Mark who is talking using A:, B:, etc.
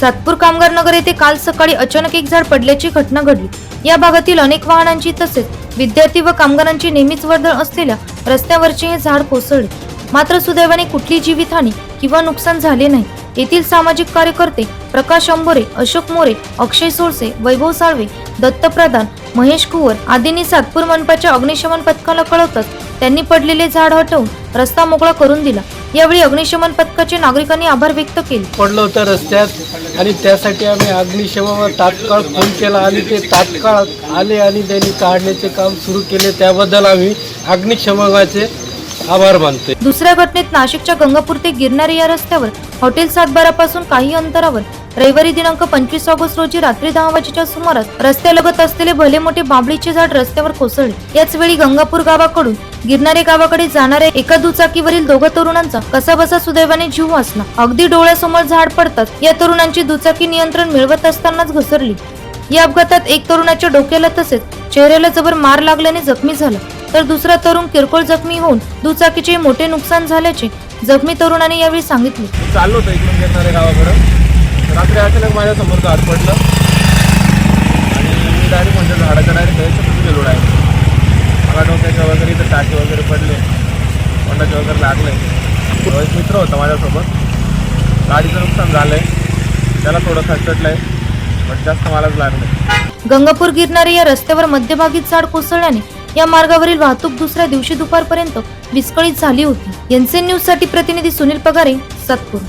A: सातपूर कामगार नगर येथे काल सकाळी अचानक एक झाड पडल्याची घटना घडली. या भागातील अनेक वाहनांची तसेच विद्यार्थी व कामगारांची नेहमीच वर्दळ असलेल्या रस्त्यावरचे हे झाड कोसळले. मात्र सुदैवाने कुठली जीवितहानी किंवा नुकसान झाले नाही. येथील सामाजिक कार्यकर्ते प्रकाश अंबोरे अशोक मोरे अक्षय सोळसे वैभव साळवे दत्त प्रधान महेश कुवर आदींनी सातपूर मनपाच्या अग्निशमन पथकाला कळवतच त्यांनी पडलेले झाड हटवून रस्ता मोकळा करून दिला. यावेळी अग्निशमन पथकाचे नागरिकांनी आभार व्यक्त केले.
B: पडलं होतं रस्त्यात आणि त्यासाठी आम्ही अग्निशमनावर तात्काळ फोन केला आणि ते तात्काळ आले आणि त्यांनी काढण्याचे काम सुरू केले. त्याबद्दल आम्ही अग्निशमनाचे आभार मानतोय.
A: दुसऱ्या घटनेत नाशिकच्या गंगापूर ते गिरणारे या रस्त्यावर हॉटेल सातबारापासून काही अंतरावर रविवारी दिनांक पंचवीस ऑगस्ट रोजी रात्री दहा वाजेच्या सुमारास रस्त्यालगत असलेले भले मोठे बांबळीचे झाड रस्त्यावर कोसळले. याच वेळी गंगापूर गावाकडून गिरणारे गावाकडे जाणाऱ्या एका दुचाकीवरील दोघं तरुणांचा कसाबसा सुदैवाने जीव वाचला. अगदी डोळ्यासमोर झाड पडतात या तरुणांची दुचाकी नियंत्रण मिळवत असतानाच घसरली. या अपघातात एक तरुणाच्या डोक्याला तसेच चेहऱ्याला जबर मार लागल्याने जखमी झाला. तर दुसरा तरुण किरकोळ जखमी होऊन दुचाकीचे मोठे नुकसान झाल्याचे जखमी तरुणाने यावेळी सांगितले.
C: चाललो होतो इकडून गिरणारे गावाकडं. रात्री अचानक माझ्यासमोर झाड पडलं. आणि मी डायरेक्ट म्हणजे झाडाच्या डायरेक्ट त्याच्यातच गेलो डायरेक्ट मला डोक्याच्या वगैरे इथं टाके वगैरे पडले. तोंडाचे वगैरे लागले. तो एक मित्र होता माझ्यासोबत. गाडीचं नुकसान झालंय. त्याला थोडं खचटलंय पण जास्त मलाच लागलं.
A: गंगापूर गिरणारे या रस्त्यावर मध्यभागी झाड कोसळल्याने या मार्गावरील वाहतूक दुसऱ्या दिवशी दुपारपर्यंत विस्कळीत झाली होती. एनसीएन न्यूजसाठी प्रतिनिधी सुनील पगारे सातपूर.